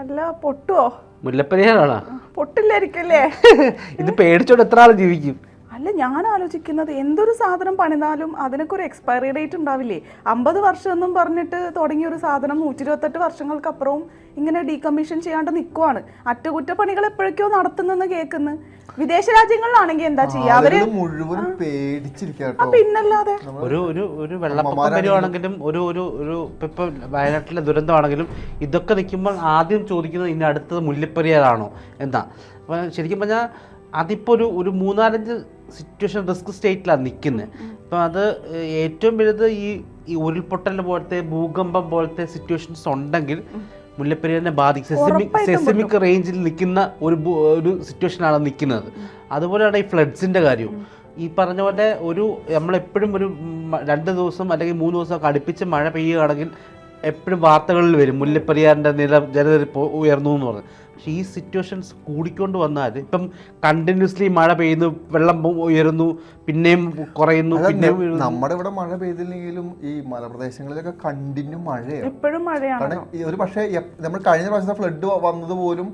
അല്ല പൊട്ടുവോ? മുല്ലപ്പെരിയാറാണോ? പൊട്ടില്ലായിരിക്കല്ലേ ഇത് പേടിച്ചോണ്ട് എത്ര ആൾ ജീവിക്കും? അല്ല ഞാൻ ആലോചിക്കുന്നത് എന്തൊരു സാധനം പണിതാലും അതിനൊക്കെ ഒരു എക്സ്പയറി ഡേറ്റ് ഉണ്ടാവില്ലേ? അമ്പത് വർഷം എന്നും പറഞ്ഞിട്ട് തുടങ്ങിയ ഒരു സാധനം നൂറ്റി ഇരുപത്തെട്ട് വർഷങ്ങൾക്കപ്പുറവും ഇങ്ങനെ ഡീകമ്മീഷൻ ചെയ്യാണ്ട് നിൽക്കുവാണ് അറ്റകുറ്റപ്പണികൾ എപ്പോഴൊക്കെയോ നടത്തുന്നെന്ന് കേൾക്കുന്നു. വിദേശ രാജ്യങ്ങളിലാണെങ്കിൽ എന്താ ചെയ്യാ? അവർ മുഴുവൻ പിന്നല്ലാതെ. ഒരു ഒരു ഒരു വെള്ളപ്പൊക്കം വരുവാണെങ്കിലും ഒരു ഒരു ഒരു ഇപ്പൊ വയനാട്ടിലെ ദുരന്തമാണെങ്കിലും ഇതൊക്കെ നിൽക്കുമ്പോൾ ആദ്യം ചോദിക്കുന്നത് ഇനി അടുത്തത് മുല്ലപ്പെരിയാറാണോ? എന്താ? അപ്പൊ ശരിക്കും പറഞ്ഞാൽ അതിപ്പോ ഒരു ഒരു മൂന്നാലഞ്ച് സിറ്റുവേഷൻ റിസ്ക് സ്റ്റേറ്റിലാണ് നിൽക്കുന്നത് അപ്പം അത് ഏറ്റവും വലുത് ഈ ഈ ഉരുൾപൊട്ടൽ പോലത്തെ ഭൂകമ്പം പോലത്തെ സിറ്റുവേഷൻസ് ഉണ്ടെങ്കിൽ മുല്ലപ്പെരിയാറിനെ ബാധിക്കും. സെസിമിക് സെസിമിക് റേഞ്ചിൽ നിൽക്കുന്ന ഒരു ഒരു സിറ്റുവേഷനാണ് നിൽക്കുന്നത് അതുപോലെയാണ് ഈ ഫ്ലഡ്സിന്റെ കാര്യവും. ഈ പറഞ്ഞ പോലെ ഒരു നമ്മളെപ്പോഴും ഒരു രണ്ട് ദിവസം അല്ലെങ്കിൽ മൂന്ന് ദിവസം അടുപ്പിച്ച് മഴ പെയ്യുകയാണെങ്കിൽ എപ്പോഴും വാർത്തകളിൽ വരും. മുല്ലപ്പെരിയാറിന്റെ നില ജലനിരപ്പ് ഉയർന്നു എന്ന് പറഞ്ഞു. പക്ഷേ ഈ സിറ്റുവേഷൻസ് കൂടിക്കൊണ്ട് വന്നാൽ ഇപ്പം കണ്ടിന്യൂസ്ലി മഴ പെയ്യുന്നു വെള്ളം ഉയരുന്നു പിന്നെയും കുറയുന്നു പിന്നെയും നമ്മുടെ ഇവിടെ മഴ പെയ്തില്ലെങ്കിലും ഈ മലപ്രദേശങ്ങളിലൊക്കെ കണ്ടിന്യൂ മഴയാണ്. എപ്പോഴും മഴയാണ്. ഒരു പക്ഷേ നമ്മൾ കഴിഞ്ഞ പ്രാവശ്യത്തെ ഫ്ലഡ് വന്നത് പോലും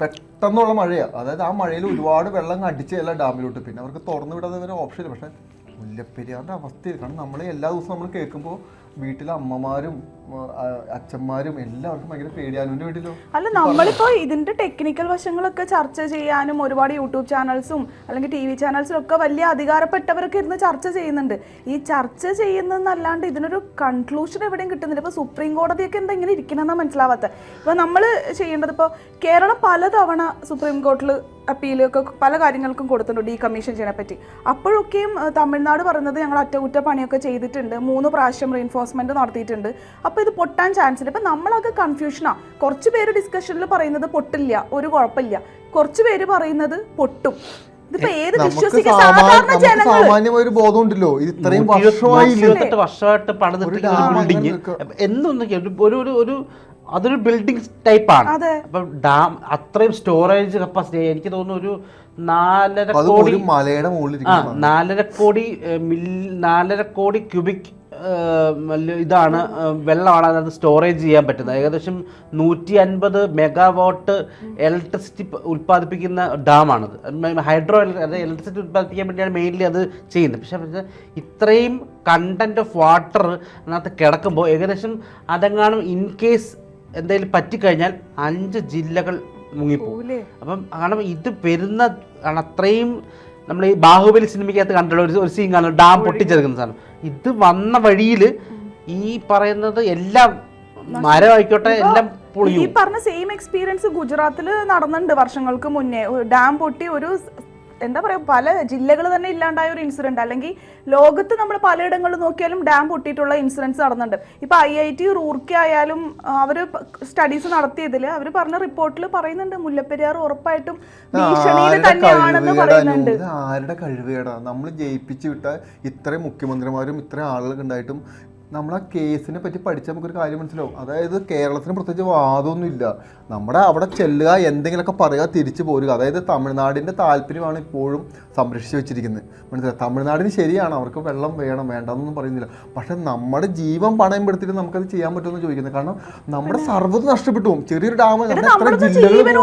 പെട്ടെന്നുള്ള മഴയാണ് അതായത് ആ മഴയിൽ ഒരുപാട് വെള്ളം അടിച്ച് എല്ലാ ഡാമിലോട്ട് പിന്നെ അവർക്ക് തുറന്നു വിടാതെ വരെ ഓപ്ഷൻ പക്ഷേ മുല്ലപ്പെരിയാറിന്റെ അവസ്ഥയിൽ കാരണം നമ്മൾ എല്ലാ ദിവസവും നമ്മൾ കേൾക്കുമ്പോൾ വീട്ടിലെ അമ്മമാരും അച്ഛന്മാരും എല്ലാവർക്കും ഭയങ്കര പേടിയാനും വീട്ടിലോ? അല്ല നമ്മളിപ്പോ ഇതിന്റെ ടെക്നിക്കൽ വശങ്ങളൊക്കെ ചർച്ച ചെയ്യാനും ഒരുപാട് യൂട്യൂബ് ചാനൽസും അല്ലെങ്കിൽ ടി വി ചാനൽസും ഒക്കെ വലിയ അധികാരപ്പെട്ടവരൊക്കെ ഇരുന്ന് ചർച്ച ചെയ്യുന്നുണ്ട്. ഈ ചർച്ച ചെയ്യുന്നതെന്നല്ലാണ്ട് ഇതിനൊരു കൺക്ലൂഷൻ എവിടെയും കിട്ടുന്നില്ല. ഇപ്പൊ സുപ്രീം കോടതിയൊക്കെ എന്താ ഇങ്ങനെ ഇരിക്കണമെന്നാ മനസ്സിലാവാത്ത? ഇപ്പൊ നമ്മൾ ചെയ്യേണ്ടത് ഇപ്പോൾ കേരളം പലതവണ സുപ്രീം കോർട്ടിൽ അപ്പീലൊക്കെ പല കാര്യങ്ങൾക്കും കൊടുത്തിട്ടുണ്ട് ഈ കമ്മീഷൻ ചെയ്യാനെ പറ്റി. അപ്പോഴൊക്കെയും തമിഴ്നാട് പറയുന്നത് ഞങ്ങൾ അറ്റകുറ്റപ്പണിയൊക്കെ ചെയ്തിട്ടുണ്ട്. മൂന്ന് പ്രാവശ്യം റീൻഫോഴ്സ്മെന്റ് നടത്തിയിട്ടുണ്ട്. അപ്പോൾ ഇത് പൊട്ടാൻ ചാൻസ് ഇല്ല. ഇപ്പം നമ്മളൊക്കെ കൺഫ്യൂഷനാ കുറച്ച് പേര് ഡിസ്കഷനിൽ പറയുന്നത് പൊട്ടില്ല. ഒരു കുഴപ്പമില്ല. കുറച്ച് പേര് പറയുന്നത് പൊട്ടും. ഒരു ബോധം ഉണ്ടല്ലോ ഇത് ഇത്രയും വർഷമായി വർഷമായിട്ട് ബിൽഡിങ് അങ്ങനെ എന്നൊന്നും ഒരു ഒരു ഒരു അതൊരു ബിൽഡിംഗ് ടൈപ്പാണ്. അപ്പം ഡാം അത്രയും സ്റ്റോറേജ് കപ്പാസിറ്റി എനിക്ക് തോന്നുന്നു ഒരു നാലര കോടി മലയുടെ മുകളിൽ നാലര കോടി മിൽ നാലര കോടി ക്യൂബിക് ഇതാണ് വെള്ളമാണ് അതിനകത്ത് സ്റ്റോറേജ് ചെയ്യാൻ പറ്റുന്നത്. ഏകദേശം നൂറ്റി അൻപത് മെഗാവാട്ട് ഇലക്ട്രിസിറ്റി ഉൽപ്പാദിപ്പിക്കുന്ന ഡാമാണത്. ഹൈഡ്രോ അതായത് ഇലക്ട്രിസിറ്റി ഉൽപ്പാദിപ്പിക്കാൻ വേണ്ടിയാണ് മെയിൻലി അത് ചെയ്യുന്നത്. പക്ഷേ പക്ഷേ ഇത്രയും കണ്ടന്റ് ഓഫ് വാട്ടർ അതിനകത്ത് കിടക്കുമ്പോൾ ഏകദേശം അതെങ്ങാനും ഇൻ കേസ് എന്തെങ്കിലും പറ്റിക്കഴിഞ്ഞാൽ അഞ്ച് ജില്ലകൾ മുങ്ങിപ്പോകും? അപ്പം കാരണം ഇത് വരുന്ന കാരണം അത്രയും നമ്മൾ ഈ ബാഹുബലി സിനിമയ്ക്കകത്ത് കണ്ടുള്ള ഒരു ഒരു സീൻ കാണുന്നത് ഡാം പൊട്ടിച്ചെടുക്കുന്ന സാധനം. ഇത് വന്ന വഴിയിൽ ഈ പറയുന്നത് എല്ലാം മരമായിക്കോട്ടെ എല്ലാം ഈ പറഞ്ഞ സെയിം എക്സ്പീരിയൻസ് ഗുജറാത്തിൽ നടന്നിട്ടുണ്ട് വർഷങ്ങൾക്ക് മുന്നേ. ഒരു ഡാം പൊട്ടി ഒരു എന്താ പറയുക പല ജില്ലകൾ തന്നെ ഇല്ലാണ്ടായ ഒരു ഇൻസിഡന്റ് അല്ലെങ്കിൽ ലോകത്ത് നമ്മൾ പലയിടങ്ങളിൽ നോക്കിയാലും ഡാം പൊട്ടിയിട്ടുള്ള ഇൻസിഡൻസ് നടന്നുണ്ട് ഇപ്പോൾ ഐ ഐ ടി റൂർക്കി ആയാലും അവർ സ്റ്റഡീസ് നടത്തിയതിൽ അവർ പറഞ്ഞ റിപ്പോർട്ടിൽ പറയുന്നുണ്ട്. മുല്ലപ്പെരിയാർ ഉറപ്പായിട്ടും ഭീഷണിയിൽ തന്നെയാണെന്ന് പറയുന്നുണ്ട്. ആരുടെ കഴിവേടാ നമ്മൾ ജയിപ്പിച്ച് വിട്ട ഇത്രയും മുഖ്യമന്ത്രിമാരും ഇത്രയും ആളുകൾ ഉണ്ടായിട്ടും നമ്മൾ ആ കേസിനെ പറ്റി പഠിച്ചാൽ നമുക്കൊരു കാര്യം മനസ്സിലാവും. അതായത് കേരളത്തിന് പ്രത്യേകിച്ച് വാദമൊന്നും ഇല്ല നമ്മുടെ അവിടെ ചെല്ലുക എന്തെങ്കിലുമൊക്കെ പറയുക തിരിച്ചു പോരുക. അതായത് തമിഴ്നാടിന്റെ താല്പര്യമാണ് ഇപ്പോഴും സംരക്ഷിച്ച് വെച്ചിരിക്കുന്നത്. മനസ്സിലായി? തമിഴ്നാടിന് ശരിയാണ്. അവർക്ക് വെള്ളം വേണം വേണ്ടെന്നൊന്നും പറയുന്നില്ല. പക്ഷെ നമ്മുടെ ജീവൻ പണയം പെടുത്തിട്ട് നമുക്കത് ചെയ്യാൻ പറ്റുമെന്ന് ചോദിക്കുന്നത്. കാരണം നമ്മുടെ സർവത് നഷ്ടപ്പെട്ടു പോകും ചെറിയൊരു ഡാം എത്ര ജില്ലകൾ.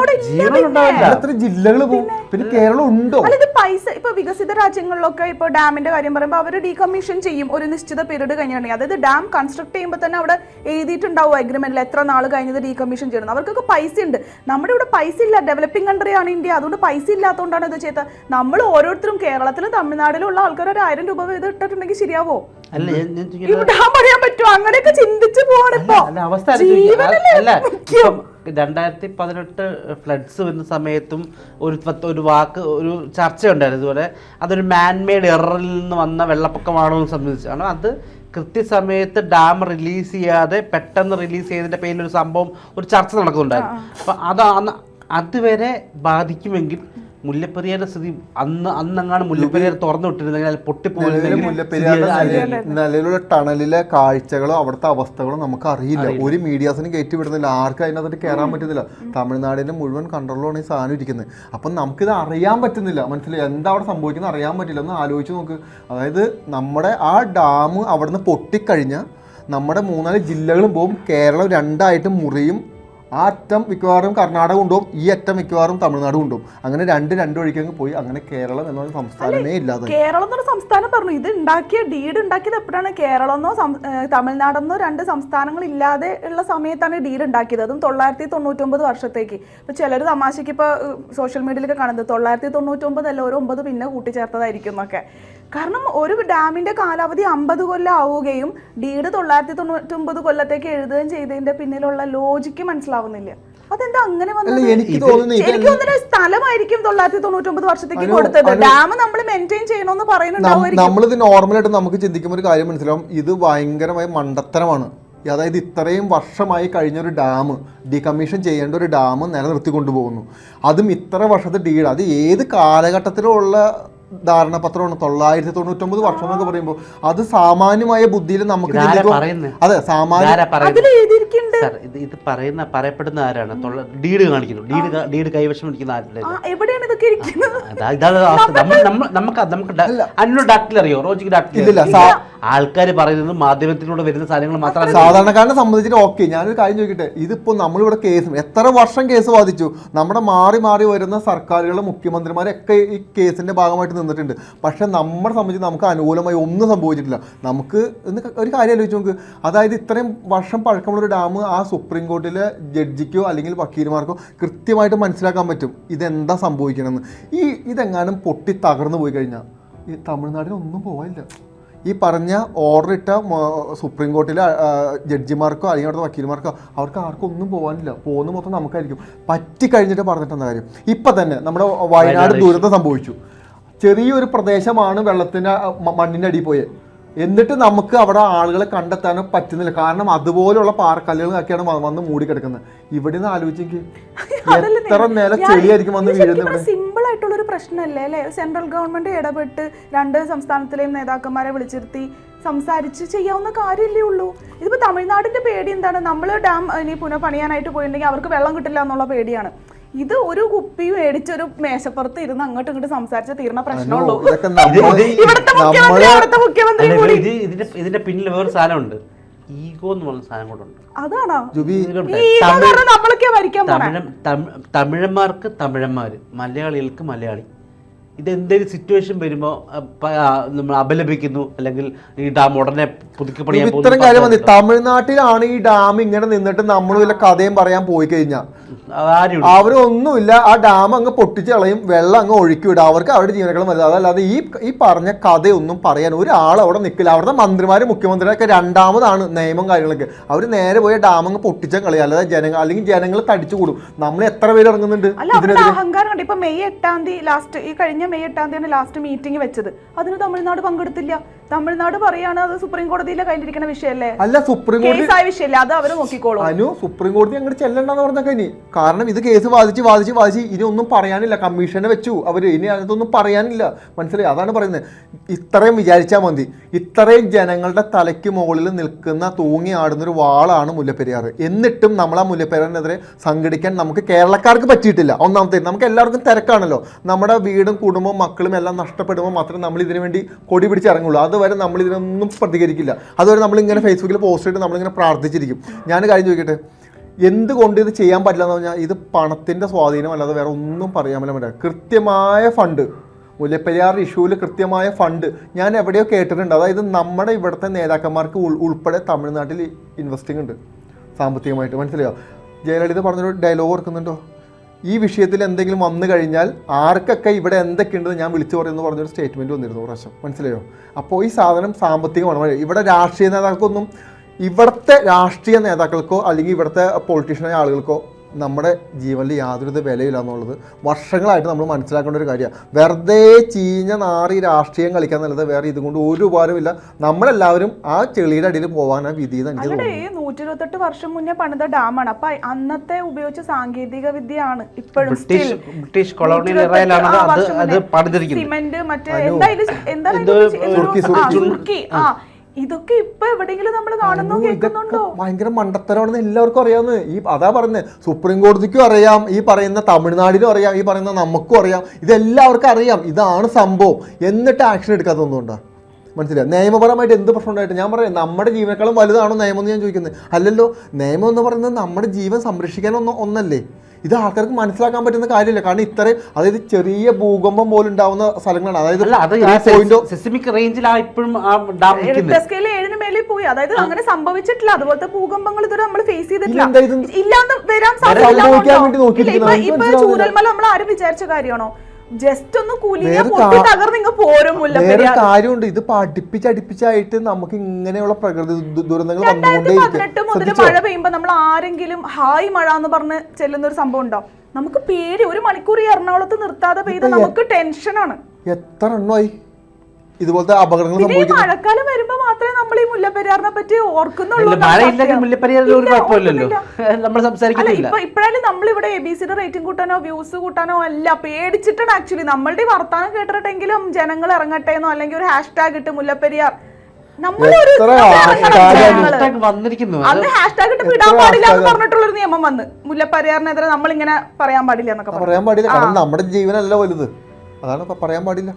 എത്ര ജില്ലകൾ പോകും? പിന്നെ. കേരളം ഉണ്ടോ? പൈസ ഇപ്പൊ വികസിത രാജ്യങ്ങളിലൊക്കെ ഇപ്പൊ ഡാമിന്റെ കാര്യം പറയുമ്പോൾ അവർ ഡീകമ്മീഷൻ ചെയ്യും. ഒരു നിശ്ചിത പീരീഡ് കഴിഞ്ഞിട്ടുണ്ടെങ്കിൽ. അതായത് ഡാം കൺസ്ട്രക്ട് ചെയ്യുമ്പോൾ തന്നെ അവിടെ എഴുതിയിട്ടുണ്ടാവും അഗ്രിമെന്റിൽ എത്ര നാൾ കഴിഞ്ഞത് റീകമ്മീഷൻ ചെയ്യണം അവർക്കൊക്കെ പൈസ ഉണ്ട്. നമ്മുടെ ഇവിടെ പൈസ ഇല്ല. ഡെവലപ്പിംഗ് കൺട്രിയാണ് ഇന്ത്യ. അതുകൊണ്ട് പൈസ ഇല്ലാത്തതുകൊണ്ടാണ് ഇത് ചെയ്തത്. നമ്മൾ ഓരോരുത്തരും കേരളത്തിലും തമിഴ്നാട്ടിലും ഉള്ള ആൾക്കാർ ഒരു ആയിരം രൂപ വീതം ഇട്ടിട്ടുണ്ടെങ്കിൽ ശരിയാവോ? ഡാം പണിയാൻ പറ്റുമോ? അങ്ങനെയൊക്കെ ചിന്തിച്ചു അല്ല രണ്ടായിരത്തി പതിനെട്ട് ഫ്ലഡ്സ് വരുന്ന സമയത്തും ഒരു ഒരു വാക്ക് ഒരു ചർച്ചയുണ്ടായിരുന്നു. ഇതുപോലെ അതൊരു മാൻമെയ്ഡ് എററിൽ നിന്ന് വന്ന വെള്ളപ്പൊക്കമാണോ എന്ന് സംബന്ധിച്ചാണ്. അത് കൃത്യസമയത്ത് ഡാം റിലീസ് ചെയ്യാതെ പെട്ടെന്ന് റിലീസ് ചെയ്തതിന്റെ പേരിൽ ഒരു സംഭവം ഒരു ചർച്ച നടക്കുന്നുണ്ടായിരുന്നു. അപ്പൊ അതാണ് അതുവരെ ബാധിക്കുമെങ്കിൽ മുല്ലപ്പെരിയാറിന്റെ സ്ഥിതി അന്ന് അന്നങ്ങാണ് മുല്ലപ്പെരിയാർ തുറന്നു വിട്ടിരുന്നെങ്കിൽ പൊട്ടിപ്പോയി മുല്ലപ്പെരിയാറിന്റെ നിലവിലുള്ള ടണലിലെ കാഴ്ചകളോ അവിടുത്തെ അവസ്ഥകളോ നമുക്ക് അറിയില്ല. ഒരു മീഡിയാസിനും കയറ്റി വിടുന്നില്ല ആർക്കും അതിനകത്ത് കയറാൻ പറ്റുന്നില്ല തമിഴ്നാടിന്റെ മുഴുവൻ കൺട്രോളിലാണ് ഈ സാധനം ഇരിക്കുന്നത്. അപ്പം നമുക്കിത് അറിയാൻ പറ്റുന്നില്ല. മനസ്സിലായി? എന്താ അവിടെ സംഭവിക്കുന്നത് അറിയാൻ പറ്റില്ല. ഒന്ന് ആലോചിച്ച് നോക്ക്. അതായത് നമ്മുടെ ആ ഡാം അവിടുന്ന് പൊട്ടിക്കഴിഞ്ഞാൽ നമ്മുടെ മൂന്നാൽ ജില്ലകളും പോകും. കേരളം രണ്ടായിട്ട് മുറിയും ആ അറ്റം മിക്കവാറും കർണാടക കൊണ്ടുപോകും ഈ അറ്റം മിക്കവാറും തമിഴ്നാട് കൊണ്ടുപോകും. അങ്ങനെ രണ്ട് രണ്ട് വഴിക്കങ്ങ് പോയി. അങ്ങനെ കേരളം എന്നൊരു സംസ്ഥാനമേ ഇല്ലാതെ കേരളം എന്നൊരു സംസ്ഥാനം പറഞ്ഞു. ഇത് ഉണ്ടാക്കിയ ഡീഡ് ഉണ്ടാക്കിയത് എപ്പോഴാണ്? കേരളം എന്നോ തമിഴ്നാടെന്നോ രണ്ട് സംസ്ഥാനങ്ങൾ ഇല്ലാതെ ഉള്ള സമയത്താണ് ഡീഡ് ഉണ്ടാക്കിയത്. അതും തൊള്ളായിരത്തി തൊണ്ണൂറ്റൊമ്പത് വർഷത്തേക്ക്. ഇപ്പൊ ചിലർ തമാശയ്ക്ക് ഇപ്പൊ സോഷ്യൽ മീഡിയയിലൊക്കെ കാണുന്നത് തൊള്ളായിരത്തി അല്ല ഒരു ഒമ്പത് പിന്നെ കൂട്ടിച്ചേർത്തതായിരിക്കും എന്നൊക്കെ. കാരണം ഒരു ഡാമിന്റെ കാലാവധി അമ്പത് കൊല്ലം ആവുകയും ഡീഡ് തൊള്ളായിരത്തി തൊണ്ണൂറ്റൊമ്പത് കൊല്ലത്തേക്ക് എഴുതുകയും ചെയ്തതിന്റെ പിന്നിലുള്ള ലോജിക്ക് മനസ്സിലാവുന്നില്ല. അതെന്താ അങ്ങനെ വന്നത്? എനിക്ക് തോന്നുന്നു സ്ഥലമായിരിക്കും തൊള്ളായിരത്തി തൊണ്ണൂറ്റൊമ്പത് വർഷത്തേക്ക് കൊടുത്തത്. ഡാം നമ്മൾ മെയിന്റെയിൻ ചെയ്യണമെന്ന് പറയുന്നുണ്ടാവും നമ്മളിത് നോർമലായിട്ട് നമുക്ക് ചിന്തിക്കുമ്പോൾ ഒരു കാര്യം മനസ്സിലാവും. ഇത് ഭയങ്കരമായ മണ്ടത്തരമാണ്. അതായത് ഇത്രയും വർഷമായി കഴിഞ്ഞ ഒരു ഡാം ഡീകമ്മീഷൻ ചെയ്യേണ്ട ഒരു ഡാം നിലനിർത്തി കൊണ്ടുപോകുന്നു. അതും ഇത്ര വർഷത്തെ ഡീഡ് അത് ഏത് കാലഘട്ടത്തിലുള്ള ധാരണപത്രമാണ്. തൊള്ളായിരത്തി തൊണ്ണൂറ്റൊമ്പത് വർഷം എന്നൊക്കെ പറയുമ്പോൾ അത് സാമാന്യമായ ബുദ്ധിയിൽ നമുക്ക് അതെ സാമാന്യ അതിൽ ഇത് ഇത് പറയുന്ന പറയപ്പെടുന്ന ആരാണ്? തൊള്ള- ഡീഡ് കാണിക്കുന്നു. ഡീഡ് കാ- ഡീഡ് കൈവശം ഇരിക്കുന്ന ആരുടെ എവിടെയാണ് ഇതൊക്കെ ഇരിക്കുന്നത്? അതാ ഇതാണ് അവസ്ഥ. നമ്മൾ നമ്മൾ നമുക്ക് നമുക്ക് അന്നോ ഡാക്ടിൽ അറിയോ? റോജിക്ക് ഡാക്ടിൽ സാ- ആൾക്കാർ പറയുന്നത് മാധ്യമത്തിലൂടെ വരുന്ന സാധനങ്ങൾ മാത്രമല്ല സാധാരണക്കാരനെ സംബന്ധിച്ചിട്ട് ഓക്കെ ഞാനൊരു കാര്യം ചോദിക്കട്ടെ? ഇതിപ്പോ നമ്മളിവിടെ കേസ് എത്ര വർഷം കേസ് വാദിച്ചു? നമ്മുടെ മാറി മാറി വരുന്ന സർക്കാരുകളും മുഖ്യമന്ത്രിമാരൊക്കെ ഈ കേസിന്റെ ഭാഗമായിട്ട് നിന്നിട്ടുണ്ട്. പക്ഷേ നമ്മളെ സംബന്ധിച്ച് നമുക്ക് അനുകൂലമായി ഒന്നും സംഭവിച്ചിട്ടില്ല. നമുക്ക് ഇന്ന് ഒരു കാര്യം ആലോചിച്ച് നോക്ക്. അതായത് ഇത്രയും വർഷം പഴക്കമുള്ളൊരു ഡാം ആ സുപ്രീം കോർട്ടിലെ ജഡ്ജിക്കോ അല്ലെങ്കിൽ വക്കീലുമാർക്കോ കൃത്യമായിട്ട് മനസ്സിലാക്കാൻ പറ്റും. ഇതെന്താ സംഭവിക്കണമെന്ന് ഈ ഇതെങ്ങാനും പൊട്ടി തകർന്നു പോയി കഴിഞ്ഞാൽ ഈ തമിഴ്നാട്ടിലൊന്നും പോകാനില്ല ഈ പറഞ്ഞ ഓർഡർ ഇട്ട സുപ്രീം കോർട്ടിലെ ജഡ്ജിമാർക്കോ അല്ലെങ്കിൽ അവിടുത്തെ വക്കീൽമാർക്കോ അവർക്ക് ആർക്കും ഒന്നും പോകാനില്ല പോകുന്ന മൊത്തം നമുക്കായിരിക്കും. പറ്റി കഴിഞ്ഞിട്ട് പറഞ്ഞിട്ട് എന്താ കാര്യം? ഇപ്പം തന്നെ നമ്മുടെ വയനാട് ദുരന്തം സംഭവിച്ചു. ചെറിയൊരു പ്രദേശമാണ് വെള്ളത്തിന്റെ മണ്ണിന്റെ അടിയിൽ പോയത്. എന്നിട്ട് നമുക്ക് അവിടെ ആളുകളെ കണ്ടെത്താനോ പറ്റുന്നില്ല. കാരണം അതുപോലുള്ള പാറക്കല്ലുകളൊക്കെയാണ് വന്ന് മൂടിക്കിടക്കുന്നത്. ഇവിടെ നിന്ന് ആലോചിച്ചെങ്കിൽ എത്ര മേലെ ചെളിയായിരിക്കും വന്ന് വീഴുന്നത് സിമ്പിൾ ആയിട്ടുള്ള ഒരു പ്രശ്നമല്ലേ അല്ലേ? സെൻട്രൽ ഗവൺമെന്റ് ഇടപെട്ട് രണ്ട് സംസ്ഥാനത്തിലെയും നേതാക്കന്മാരെ വിളിച്ചിരുത്തി സംസാരിച്ച് ചെയ്യാവുന്ന കാര്യമല്ലേ ഉള്ളൂ. ഇതിപ്പോ തമിഴ്നാടിന്റെ പേടി എന്താണ്? നമ്മൾ ഡാം ഇനി പുനഃപണിയാനായിട്ട് പോയിട്ടുണ്ടെങ്കിൽ അവർക്ക് വെള്ളം കിട്ടില്ല എന്നുള്ള പേടിയാണ്. ഇത് ഒരു കുപ്പി മേടിച്ചൊരു മേശപ്പുറത്ത് ഇരുന്ന് അങ്ങോട്ടും ഇങ്ങോട്ട് സംസാരിച്ച തീർന്ന പ്രശ്നമുള്ളൂ ഇവിടുത്തെ മുഖ്യമന്ത്രി അവിടുത്തെ മുഖ്യമന്ത്രി കൂടി. ഇത് ഇതിന്റെ ഇതിന്റെ പിന്നിൽ വേറെ സാധനമുണ്ട്. ഈഗോ എന്ന് പറഞ്ഞ സാധനം കൂടെ ഉണ്ട്. അതാണോ? നമ്മളൊക്കെ തമിഴന്മാർക്ക് തമിഴന്മാര് മലയാളികൾക്ക് മലയാളി. ഇത് എന്തെങ്കിലും സിറ്റുവേഷൻ വരുമ്പോൾ നമ്മൾ അപലപിക്കുന്നു അല്ലെങ്കിൽ ഈ ഡാം ഉടനെ പുതുക്കി പണിയാൻ പോകുന്നു ഇത്തരം കാര്യം മതി തമിഴ്നാട്ടിലാണ് ഈ ഡാം ഇങ്ങനെ നിന്നിട്ട് നമ്മൾ വല്ല കഥയും പറയാൻ പോയി കഴിഞ്ഞാൽ അവരൊന്നുമില്ല ആ ഡാം അങ്ങ് പൊട്ടിച്ച് കളയും വെള്ളം അങ്ങ് ഒഴുക്കി വിടും. അവർക്ക് അവരുടെ ജീവനക്കാളും മതി അതല്ലാതെ ഈ ഈ പറഞ്ഞ കഥയൊന്നും പറയാൻ ഒരാൾ അവിടെ നിൽക്കില്ല. അവിടുത്തെ മന്ത്രിമാരും മുഖ്യമന്ത്രിയൊക്കെ രണ്ടാമതാണ് നിയമം കാര്യങ്ങളൊക്കെ. അവർ നേരെ പോയി ഡാം അങ്ങ് പൊട്ടിച്ചാൽ കളയും. അല്ലാതെ ജനങ്ങൾ അല്ലെങ്കിൽ ജനങ്ങൾ തടിച്ചു കൂടും നമ്മൾ എത്ര പേര് ഇറങ്ങുന്നുണ്ട് അല്ല അഹങ്കാരം കണ്ട് ഇപ്പൊ മെയ് എട്ടാം തീയതി ലാസ്റ്റ് ഈ കഴിഞ്ഞ മെയ് എട്ടാം തീയതിയാണ് ലാസ്റ്റ് മീറ്റിംഗ് വെച്ചത്. അതിന് തമിഴ്നാട് പങ്കെടുത്തില്ല. തമിഴ്നാട് പറയാണ് അത് സുപ്രീം കോടതിയിലെ കയ്യിലിരിക്കുന്ന വിഷയല്ലേ? അല്ല സുപ്രീം കോടതി കേസായ വിഷയല്ലേ? അത് അവർ നോക്കിക്കോളും. അനു സുപ്രീം കോടതി അങ്ങോട്ട് ചെല്ലണ്ടെന്ന് പറഞ്ഞൊക്കെ ഇനി. കാരണം ഇത് കേസ് വാദിച്ച് വാദിച്ച് വാദിച്ച് ഇനി ഒന്നും പറയാനില്ല. കമ്മീഷനെ വെച്ചു. അവർ ഇനി അതൊന്നും പറയാനില്ല. മനസ്സിലായി? അതാണ് പറയുന്നത്. ഇത്രയും വിചാരിച്ചാൽ മതി. ഇത്രയും ജനങ്ങളുടെ തലയ്ക്ക് മുകളിൽ നിൽക്കുന്ന തൂങ്ങി ആടുന്ന ഒരു വാളാണ് മുല്ലപ്പെരിയാർ എന്നിട്ടും നമ്മൾ ആ മുല്ലപ്പെരിയാറിനെതിരെ സംഘടിക്കാൻ നമുക്ക് കേരളക്കാർക്ക് പറ്റിയിട്ടില്ല. ഒന്നാമത്തെ നമുക്ക് എല്ലാവർക്കും തിരക്കാണല്ലോ. നമ്മുടെ വീടും കുടുംബവും മക്കളും എല്ലാം നഷ്ടപ്പെടുമ്പോൾ മാത്രമേ നമ്മൾ ഇതിനു വേണ്ടി കൊടി പിടിച്ച് ഇറങ്ങുള്ളൂ. അതുവരെ നമ്മൾ ഇതിനൊന്നും പ്രതികരിക്കില്ല. അതുവരെ നമ്മൾ ഇങ്ങനെ ഫേസ്ബുക്കിൽ പോസ്റ്റ് ഇട്ട് നമ്മളിങ്ങനെ പ്രാർത്ഥിച്ചിരിക്കും. ഞാൻ കാര്യം ചോദിക്കട്ടെ? എന്തുകൊണ്ട് ഇത് ചെയ്യാൻ പറ്റില്ല എന്ന് പറഞ്ഞാൽ ഇത് പണത്തിന്റെ സ്വാധീനം അല്ലാതെ വേറെ ഒന്നും പറയാൻ പറ്റില്ല കൃത്യമായ ഫണ്ട് മുല്ലപ്പെരിയാർ ഇഷ്യൂവിൽ കൃത്യമായ ഫണ്ട് ഞാൻ എവിടെയോ കേട്ടിട്ടുണ്ട്. അതായത് നമ്മുടെ ഇവിടുത്തെ നേതാക്കന്മാർക്ക് ഉൾപ്പെടെ തമിഴ്നാട്ടിൽ ഇൻവെസ്റ്റിംഗ് ഉണ്ട്. സാമ്പത്തികമായിട്ട്. മനസ്സിലായോ? ജയലളിത പറഞ്ഞൊരു ഡയലോഗ് ഓർക്കുന്നുണ്ടോ? ഈ വിഷയത്തിൽ എന്തെങ്കിലും വന്നു കഴിഞ്ഞാൽ ആർക്കൊക്കെ ഇവിടെ എന്തൊക്കെയുണ്ടെന്ന് ഞാൻ വിളിച്ചു പറയുന്നു പറഞ്ഞൊരു സ്റ്റേറ്റ്മെന്റ് വന്നിരുന്നു പ്രാവശ്യം. മനസ്സിലായോ? അപ്പോൾ ഈ സാധനം സാമ്പത്തികമാണ് ഇവിടെ രാഷ്ട്രീയ നേതാക്കൾക്കൊന്നും ഇവിടുത്തെ രാഷ്ട്രീയ നേതാക്കൾക്കോ അല്ലെങ്കിൽ ഇവിടുത്തെ പൊളിറ്റീഷ്യനായ ആളുകൾക്കോ നമ്മുടെ ജീവനിൽ യാതൊരുവിധ വിലയില്ല എന്നുള്ളത് വർഷങ്ങളായിട്ട് നമ്മൾ മനസ്സിലാക്കേണ്ട ഒരു കാര്യമാണ്. വെറുതെ ചീഞ്ഞ നാറി രാഷ്ട്രീയം കളിക്കാൻ നല്ലത് വേറെ ഇതുകൊണ്ട് ഒരു ഉപകാരമില്ല നമ്മളെല്ലാവരും ആ ചെളിയുടെ അടിയിൽ പോകാനാണ് വിധി എനിക്ക് തോന്നുന്നു. ഈ നൂറ്റി ഇരുപത്തെട്ട് വർഷം മുന്നേ പണിത ഡാമാണ്. അപ്പൊ അന്നത്തെ ഉപയോഗിച്ച സാങ്കേതിക വിദ്യയാണ് ഇപ്പോഴും ബ്രിട്ടീഷ് കൊളോണിയൽ ഇറയിലാണ് അത് അത് പണിതിരിക്കുന്നത്. സിമന്റ് മറ്റേ എന്തായാലും എന്താണ് ഇതൊക്കെ ഇപ്പൊ എവിടെയെങ്കിലും നമ്മൾ കാണുന്നു കേൾക്കുന്നുണ്ടോ? ഭയങ്കര മണ്ടത്തരമാണെന്ന് എല്ലാവർക്കും അറിയാമെന്ന് ഈ അതാ പറയുന്നത് സുപ്രീം കോടതിക്കും അറിയാം ഈ പറയുന്ന തമിഴ്നാടിനും അറിയാം ഈ പറയുന്ന നമുക്കും അറിയാം ഇതെല്ലാവർക്കും അറിയാം. ഇതാണ് സംഭവം. എന്നിട്ട് ആക്ഷൻ എടുക്കാത്തതുകൊണ്ടാ മനസ്സിലായി? നിയമപരമായിട്ട് എന്ത് പ്രശ്നം ഉണ്ടായിട്ട് ഞാൻ പറയാം നമ്മുടെ ജീവനേക്കാളും വലുതാണോ നിയമം എന്ന് ഞാൻ ചോദിക്കുന്നത്. അല്ലല്ലോ നിയമം എന്ന് പറയുന്നത് നമ്മുടെ ജീവൻ സംരക്ഷിക്കാൻ ഒന്ന് ഒന്നല്ലേ? ഇത് ആൾക്കാർക്ക് മനസ്സിലാക്കാൻ പറ്റുന്ന കാര്യമില്ല. കാരണം ഇത്രയും അതായത് ചെറിയ ഭൂകമ്പം പോലും ഉണ്ടാവുന്ന സ്ഥലങ്ങളാണ്. അതായത് സെസ്മിക് oh- ഇപ്പോഴും പോയി. അതായത് അങ്ങനെ സംഭവിച്ചിട്ടില്ല. അതുപോലത്തെ ഭൂകമ്പങ്ങൾ ഇതുവരെ നമ്മൾ ഫേസ് ചെയ്തിട്ടില്ല? ഇല്ലാന്ന് വരാൻ സാധ്യത ഇപ്പൊ ചൂരൽമല നമ്മൾ ആരും വിചാരിച്ച കാര്യമാണോ? ജസ്റ്റ് ഒന്ന് വേറെ പൊട്ടി കാ- പോരും വേറെ കാര്യമുണ്ട്. ഇത് അടുപ്പിച്ചടുപ്പിച്ചായിട്ട് നമുക്ക് ഇങ്ങനെയുള്ള പ്രകൃതി ദുരന്തങ്ങൾ രണ്ടായിരത്തി പതിനെട്ട് മുതൽ മഴ പെയ്യുമ്പോ നമ്മൾ ആരെങ്കിലും ഹായ് മഴ എന്ന് പറഞ്ഞ് ചെല്ലുന്ന ഒരു സംഭവം ഉണ്ടോ? നമുക്ക് പേര് ഒരു മണിക്കൂർ ഈ എറണാകുളത്ത് നിർത്താതെ പെയ്ത നമുക്ക് ടെൻഷനാണ്. എത്ര എണ്ണമായി ഇതുപോലത്തെ അപകടങ്ങൾ സംഭവിക്കുന്നത് മഴക്കാലം വരുമ്പോ മാത്രമേ നമ്മൾ ഈ മുല്ലപ്പെരിയാറിനെ പറ്റി ഓർക്കുന്നുള്ളൂ മഴയില്ലെങ്കിൽ. മുല്ലപ്പെരിയാറിൽ ഒരു കുഴപ്പമില്ലല്ലോ. നമ്മൾ ഇവിടെ സംസാരിക്കുന്നില്ല ഇപ്പൊ നമ്മൾ ഇവിടെ എ ബി സിയുടെ റേറ്റിംഗ് കൂട്ടാനോ വ്യൂസ് കൂട്ടാനോ അല്ല പേടിച്ചിട്ടാണ് ആക്ച്വലി നമ്മളുടെ ഈ വർത്താനം കേട്ടിട്ടെങ്കിലും ജനങ്ങൾ ഇറങ്ങട്ടെ എന്നോ അല്ലെങ്കിൽ ഒരു ഹാഷ്ടാഗ് ഇട്ട് മുല്ലപ്പെരിയാർ. നിയമം വന്ന്. മുല്ലപ്പെരിയാറിനെതിരെ നമ്മൾ ഇങ്ങനെ പറയാൻ പാടില്ല എന്നൊക്കെ പറയാൻ പാടില്ല. കാരണം നമ്മുടെ ജീവനല്ല വലുത്. അതാണ് പറയാൻ പാടില്ല.